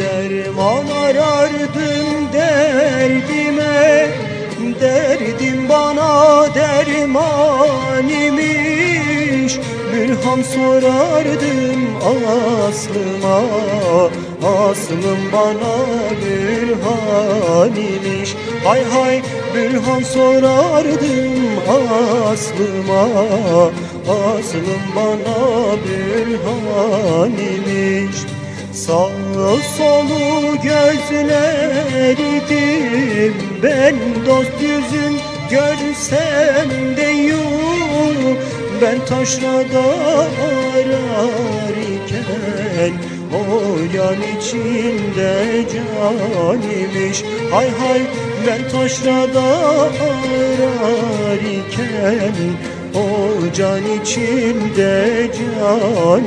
derman arardım derdime. Derdim bana derman imiş Mülham sorardım aslıma. Aslım bana bürhan imiş Hay hay bürhan sorardım aslıma. Aslım bana bürhan imiş Sağ solu gözlerdim Ben dost yüzün görsem de yok. Ben taşrada arar iken O can içinde can imiş. Hay hay ben taşrada arar iken O can içinde can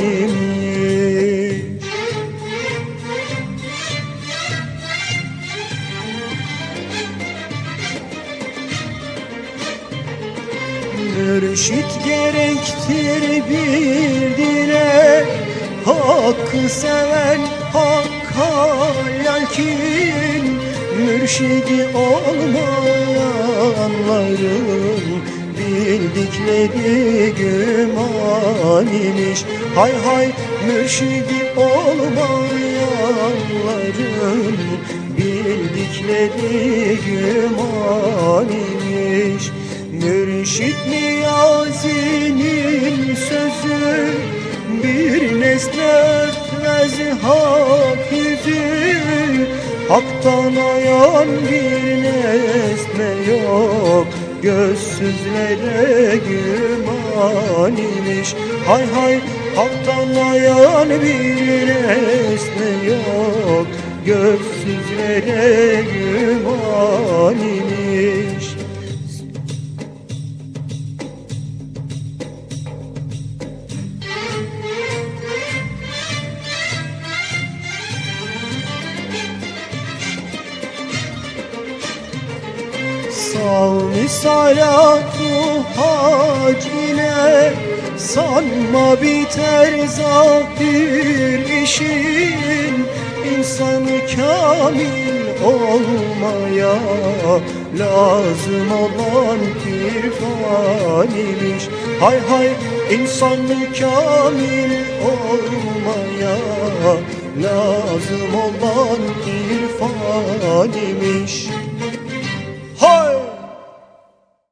Mürşit gerektir bir dile. Hakkı seven hakka yelkin. Mürşidi olmayanların Bildikleri güman imiş Hay hay mürşidi olmayanların Bildikleri güman imiş Mürşit Niyazi'nin sözü Bir nesne örtmez hak yüzü Hak'tan ayan bir nesne yok Gözsüzlere güman imiş. Hay hay Hak'tan ayan bir nesne yok Gözsüzlere güman imiş Salli salatu hac ile Sanma biter zahir işin. İnsanı kamil olmaya Lazım olan irfan imiş. Hay hay insanı kamil olmaya Lazım olan irfan imiş